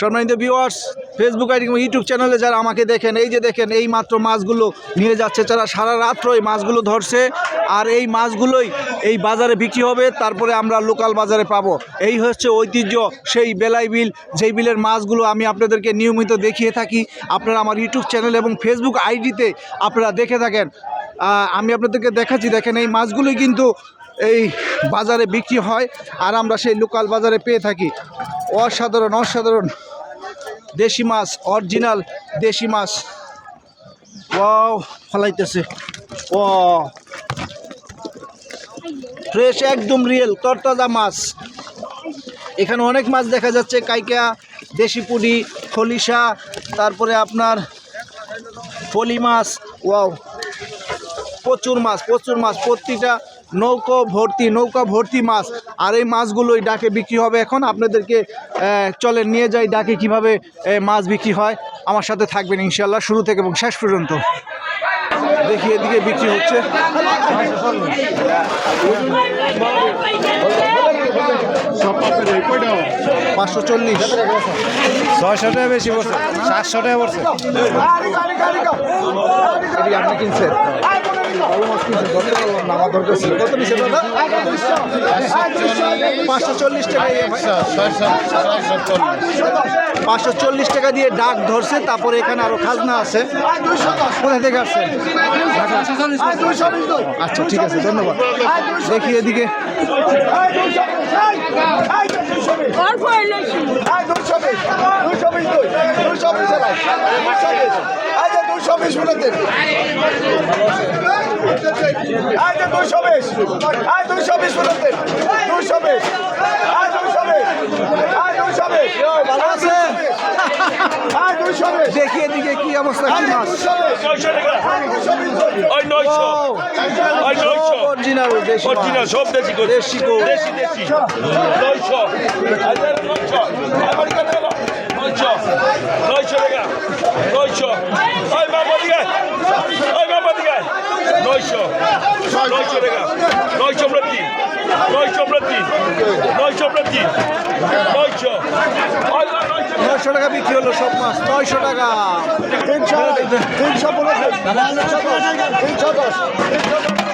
সম্মানিত viewers Facebook ID YouTube চ্যানেলে যারা আমাকে দেখেন, এই যে দেখেন, এই মাত্র মাছগুলো নিয়ে যাচ্ছে। যারা সারা রাত্র এই মাছগুলো ধরছে, আর এই মাছগুলোই এই বাজারে বিক্রি হবে, তারপরে আমরা লোকাল বাজারে পাবো। এই হচ্ছে ঐতিহ্য, সেই বেলাই বিল, যেই বিলের মাছগুলো আমি আপনাদেরকে নিয়মিত দেখিয়ে থাকি। আপনারা আমার ইউটিউব চ্যানেল এবং ফেসবুক আইডিতে আপনারা দেখে থাকেন। আমি আপনাদেরকে দেখাচ্ছি, দেখেন এই মাছগুলোই কিন্তু এই বাজারে বিক্রি হয়, আর আমরা সেই লোকাল বাজারে পেয়ে থাকি। অসাধারণ অসাধারণ। দেশি মাছ অরিজিনাল দেশি মাছ। ও ফলাইতেছে। ও ফ্রেশ একদম রিয়েল তরতাজা মাছ। এখানে অনেক মাছ দেখা যাচ্ছে, কাইকা, দেশি পুডি খলিশা, তারপরে আপনার ফলি মাছ। ওয়াও। প্রচুর মাছ প্রচুর মাছ, প্রতিটা নৌকো ভর্তি, নৌকা ভর্তি মাছ। আর এই মাছগুলোই ডাকে বিক্রি হবে এখন। আপনাদেরকে চলে নিয়ে যাই ডাকে কীভাবে মাছ বিক্রি হয়। আমার সাথে থাকবেন ইনশাল্লাহ শুরু থেকে এবং শেষ পর্যন্ত। দেখি এদিকে বিক্রি হচ্ছে। পাঁচশো চল্লিশ। ছয়শো টাকা বেশি পড়ছে। সাতশো টাকা পড়ছে। আপনি কিনছেন। পাঁচশো চল্লিশ টাকা দিয়ে ডাক ধরছে তারপরে এখানে আরও খাজনা আছে। কোথায় থেকে আসছেন আচ্ছা ঠিক আছে ধন্যবাদ। দেখি এদিকে। ভালো আছেন দেখি এদিকে কি অবস্থা কি মাছ নয়শো টাকা ওই নয়শো ওই নয়শো অরিজিনাল দেশি। অরিজিনাল সব দেশি করে দেশি গো। দেশি দেশি নয়শো হাজার নয়শো আমার কাছে এলো। নয়শো নয়শো টাকা নয়শো ওই বাবা দিকে ওই বাবা নয়শো নয়শো টাকা নয়শো প্রতি নয়শো প্রতি নয়শো প্রতি নয়শো নয়শো টাকা বিক্রি হলো সব মাছ নয়শো টাকা। তিনশো তিনশো তিনশো দশ তিনশো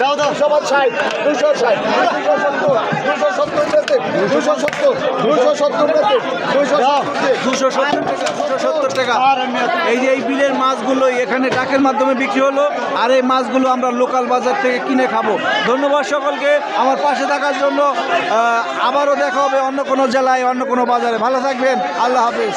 দাও দাও সবার ষাট দুশো ষাট দুশো সত্তর দুশো সত্তর দুশো সত্তর দুশো দুশো সত্তর টাকা দুশো সত্তর টাকা। এই যে এই বিলের মাছগুলো এখানে ডাকের মাধ্যমে বিক্রি হলো আর এই মাছগুলো আমরা লোকাল বাজার থেকে কিনে খাব। ধন্যবাদ সকলকে। আমার পাশে থাকার জন্য আবারও দেখা হবে অন্য কোনো জেলায় অন্য কোনো বাজারে। ভালো থাকবেন। আল্লাহ হাফিজ।